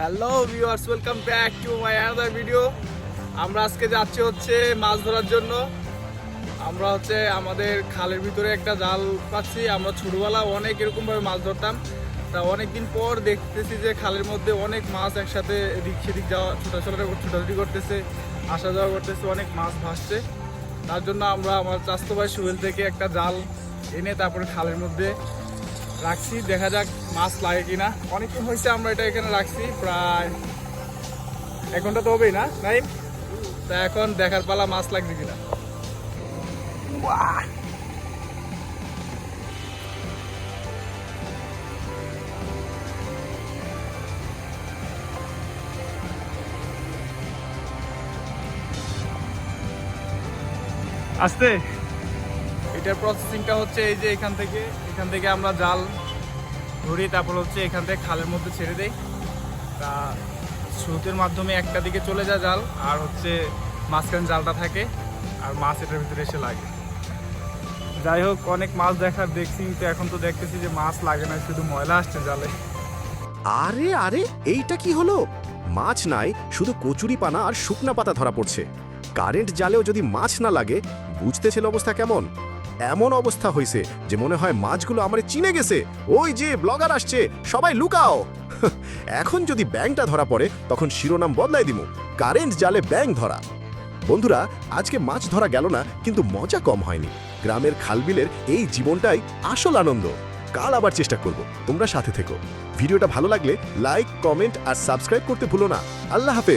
Hello viewers welcome back to my another video আমরা আজকে যাচ্ছি হচ্ছে মাছ ধরার জন্য। আমরা হচ্ছে আমাদের খালের ভিতরে একটা জাল পাচ্ছি। আমরা ছোটবেলা অনেক এরকমভাবে মাছ ধরতাম। তা অনেকদিন পর দেখতেছি যে খালের মধ্যে অনেক মাছ একসাথে এদিক সেদিক যাওয়া, ছোটাছুটা ছোটাছুটি করতেছে, আসা যাওয়া করতেছে, অনেক মাছ ভাসছে। তার জন্য আমরা আমার চাস্তো ভাই সুহেল থেকে একটা জাল এনে তারপরে খালের মধ্যে রাখছি দেখা যাক মাছ লাগে কিনা। অনেকক্ষণ হয়েছে আমরা এটা এখানে রাখছি প্রায় এক ঘণ্টা তো হবেই না নাই তা এখন দেখার পালা মাছ লাগছে কিনা! আস্তে। এটার প্রসেসিংটা হচ্ছে এই যে এখান থেকে। এখান থেকে আমরা জাল ধরি, তারপর হচ্ছে এখান থেকে খালের মধ্যে ছেড়ে দেই। তা স্রোতের মাধ্যমে একটা দিকে চলে যায় জাল, আর হচ্ছে মাঝখানে জালটা থাকে, আর মাছ এটার ভিতরে এসে লাগে। যাই হোক, অনেক মাছ দেখার দেখছি কিন্তু এখন তো দেখতেছি যে মাছ লাগে না, শুধু ময়লা আসছে জালে। আরে আরে, এইটা কি হলো? মাছ নাই, শুধু কচুরি পানা আর শুকনা পাতা ধরা পড়ছে। কারেন্ট জালেও যদি মাছ না লাগে বুঝতেছিল অবস্থা কেমন? এমন অবস্থা হয়েছে যে মনে হয় মাছগুলো আমার চিনে গেছে। ওই যে, ব্লগার আসছে। সবাই লুকাও। এখন যদি ব্যাংটা ধরা পড়ে, তখন শিরোনাম বদলাই দিমু। কারেন্ট জালে ব্যাং ধরা। বন্ধুরা, আজকে মাছ ধরা গেল না, কিন্তু মজা কম হয়নি। গ্রামের খালবিলের এই জীবনটাই আসল আনন্দ। কাল আবার চেষ্টা করব। তোমরা সাথে থেকো। ভিডিওটা ভালো লাগলে লাইক, কমেন্ট আর সাবস্ক্রাইব করতে ভুলো না। আল্লাহ হাফেজ।